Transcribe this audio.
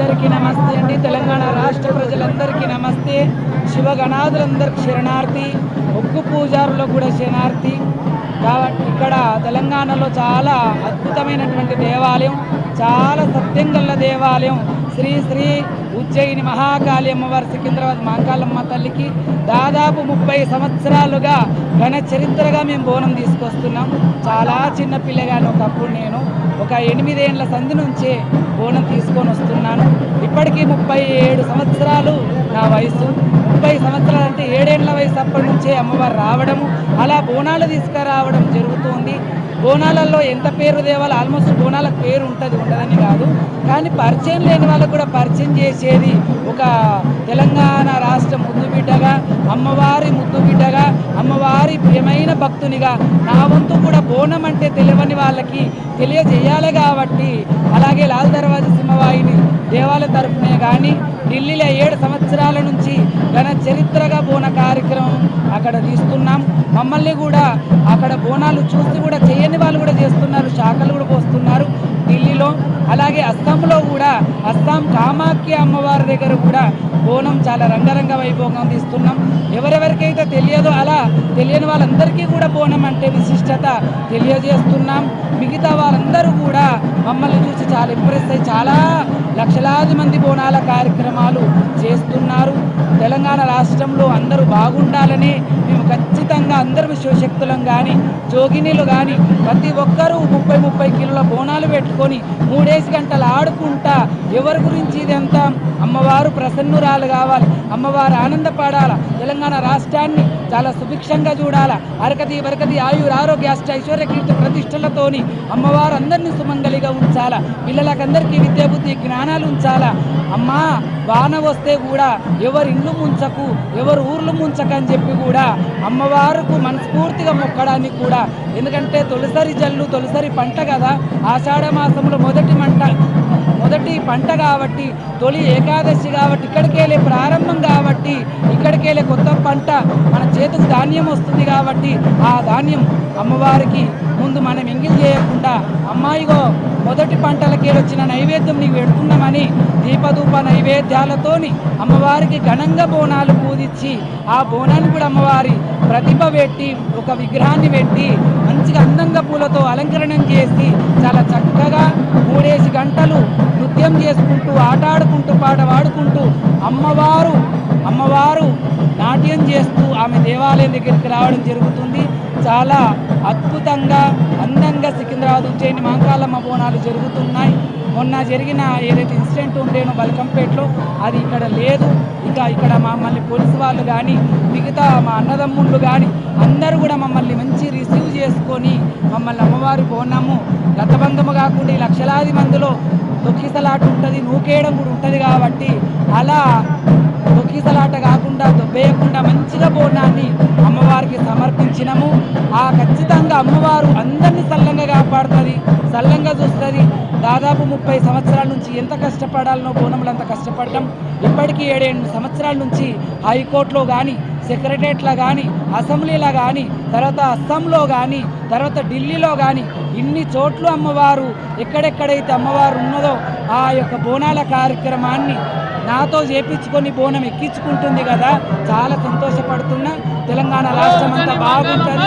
అందరికీ నమస్తే అండి. తెలంగాణ రాష్ట్ర ప్రజలందరికీ నమస్తే. శివగణాదులందరికీ శరణార్థి ఉక్కు పూజారులకు కూడా శరణార్థి. కాబట్టి ఇక్కడ తెలంగాణలో చాలా అద్భుతమైనటువంటి దేవాలయం చాలా సత్యం దేవాలయం. శ్రీ శ్రీ ఉజ్జయిని మహాకాళి అమ్మవారి సికింద్రాబాద్ మహాకాళమ్మ తల్లికి దాదాపు ముప్పై సంవత్సరాలుగా ఘన చరిత్రగా మేము బోనం తీసుకొస్తున్నాం. చాలా చిన్న పిల్లగాను ఒకప్పుడు నేను ఒక ఎనిమిదేండ్ల సంధి నుంచే బోనం తీసుకొని ముప్పై ఏడు సంవత్సరాలు నా వయసు ముప్పై సంవత్సరాలు అంటే ఏడేళ్ళ వయసు అప్పటి నుంచే అమ్మవారు రావడము అలా బోనాలు తీసుకురావడం జరుగుతుంది. బోనాలలో ఎంత పేరు తేవాలో ఆల్మోస్ట్ బోనాలకు పేరు ఉంటుంది ఉండదని కాదు. కానీ పరిచయం లేని వాళ్ళకు కూడా పరిచయం చేసేది ఒక తెలంగాణ రాష్ట్ర ముద్దు బిడ్డగా అమ్మవారి ముద్దు బిడ్డగా అమ్మవారి ప్రియమైన భక్తునిగా నా వంతు కూడా బోనం అంటే తెలియని వాళ్ళకి తెలియజేయాలి కాబట్టి అలాగే లాల్ దర్వాజా సింహ తరఫునే కానీ ఢిల్లీలో ఏడు సంవత్సరాల నుంచి ఘన చరిత్రగా బోన కార్యక్రమం అక్కడ తీస్తున్నాం. మమ్మల్ని కూడా అక్కడ బోనాలు చూసి కూడా చేయని వాళ్ళు కూడా చేస్తున్నారు. శాఖలు కూడా పోస్తున్నారు. ఢిల్లీలో అలాగే అస్సాంలో కూడా అస్సాం కామాఖ్య అమ్మవారి దగ్గర కూడా బోనం చాలా రంగరంగ వైభవంగా తీస్తున్నాం. ఎవరెవరికైతే తెలియదో అలా తెలియని వాళ్ళందరికీ కూడా బోనం అంటే విశిష్టత తెలియజేస్తున్నాం. మిగతా వాళ్ళందరూ కూడా మమ్మల్ని చూసి చాలా ఇంప్రెస్ అయ్యి చాలా లక్షలాది మంది బోనాల కార్యక్రమాలు చేస్తున్నారు. తెలంగాణ రాష్ట్రంలో అందరూ బాగుండాలని మేము ఖచ్చితంగా అందరం శివశక్తులం కానీ జోగినీలు కానీ ప్రతి ఒక్కరూ ముప్పై ముప్పై కిలోల బోనాలు పెట్టుకొని మూడేసి గంటలు ఆడుకుంటా. ఎవరి గురించి ఇదంతా? అమ్మవారు ప్రసన్నురాలు కావాలి. అమ్మవారు ఆనందపడాలా? తెలంగాణ రాష్ట్రాన్ని చాలా సుభిక్షంగా చూడాలా? అరకతి వరకతి ఆయుర ఆరోగ్య అష్ట ఐశ్వర్య కీర్తి ప్రతిష్టలతోని అమ్మవారు అందరినీ సుమంగలిగా ఉంచాలా? పిల్లలకందరికీ విద్యాబుద్ధి జ్ఞానాలు ఉంచాలా? అమ్మా వాన వస్తే కూడా ఎవరు ఇల్లు ముంచకు ఎవరు ఊర్లు ముంచకని చెప్పి కూడా అమ్మవారుకు మనస్ఫూర్తిగా మొక్కడానికి కూడా. ఎందుకంటే తొలిసరి జల్లు తొలిసరి పంట కదా? ఆషాఢ మాసంలో మొదటి మంట. పంట కాబట్టి తొలి ఏకాదశి కాబట్టి ఇక్కడికెళ్ళే ప్రారంభం కాబట్టి ఇక్కడికెళ్ళే కొత్త పంట మన చేతికి ధాన్యం వస్తుంది కాబట్టి ఆ ధాన్యం అమ్మవారికి ముందు మనం ఎంగిల్ చేయకుండా అమ్మాయిగో మొదటి పంటలకి వచ్చిన నైవేద్యం నీకు పెడుతున్నామని దీపధూప నైవేద్యాలతోని అమ్మవారికి ఘనంగా బోనాలు పూజించి ఆ బోనాన్ని కూడా అమ్మవారి ప్రతిభ పెట్టి ఒక విగ్రహాన్ని పెట్టి మంచిగా అందంగా పూలతో అలంకరణం చేసి చాలా చక్కగా మూడేసి గంటలు నృత్యం చేసుకుంటూ ఆట ఆడుకుంటూ పాట పాడుకుంటూ అమ్మవారు అమ్మవారు నాట్యం చేస్తూ ఆమె దేవాలయం దగ్గరికి రావడం జరుగుతుంది. చాలా అద్భుతంగా అందంగా సికింద్రాబాద్ ఉజ్జయిని మాంకాలమ్మ బోనాలు జరుగుతున్నాయి. మొన్న జరిగిన ఏదైతే ఇన్సిడెంట్ ఉండేనో బల్కంపేటలో అది ఇక్కడ లేదు. ఇంకా ఇక్కడ మమ్మల్ని పోలీసు వాళ్ళు కానీ మిగతా మా అన్నదమ్ముళ్ళు కానీ అందరూ కూడా మమ్మల్ని మంచి చేసుకొని మమ్మల్ని అమ్మవారు బోనము గతబంధము కాకుండా ఈ లక్షలాది మందిలో తొక్కిసలాట ఉంటుంది నూకేయడం కూడా ఉంటుంది కాబట్టి అలా తొక్కిసలాట కాకుండా దొబ్బేయకుండా మంచిగా బోనాన్ని అమ్మవారికి సమర్పించినము. ఆ ఖచ్చితంగా అమ్మవారు అందరినీ సల్లంగా కాపాడుతుంది సల్లంగా చూస్తుంది. దాదాపు ముప్పై సంవత్సరాల నుంచి ఎంత కష్టపడాలనో బోనములు అంత కష్టపడటం ఇప్పటికీ ఏడేడు సంవత్సరాల నుంచి హైకోర్టులో కానీ సెక్రటరియట్లో కానీ అసెంబ్లీలో కానీ తర్వాత అస్సాంలో కానీ తర్వాత ఢిల్లీలో కానీ ఇన్ని చోట్ల అమ్మవారు ఎక్కడెక్కడైతే అమ్మవారు ఉన్నదో ఆ యొక్క బోనాల కార్యక్రమాన్ని నాతో చేపించుకొని బోనం ఎక్కించుకుంటుంది కదా చాలా సంతోషపడుతున్నా తెలంగాణ రాష్ట్రం అంతా బాగుంటుంది!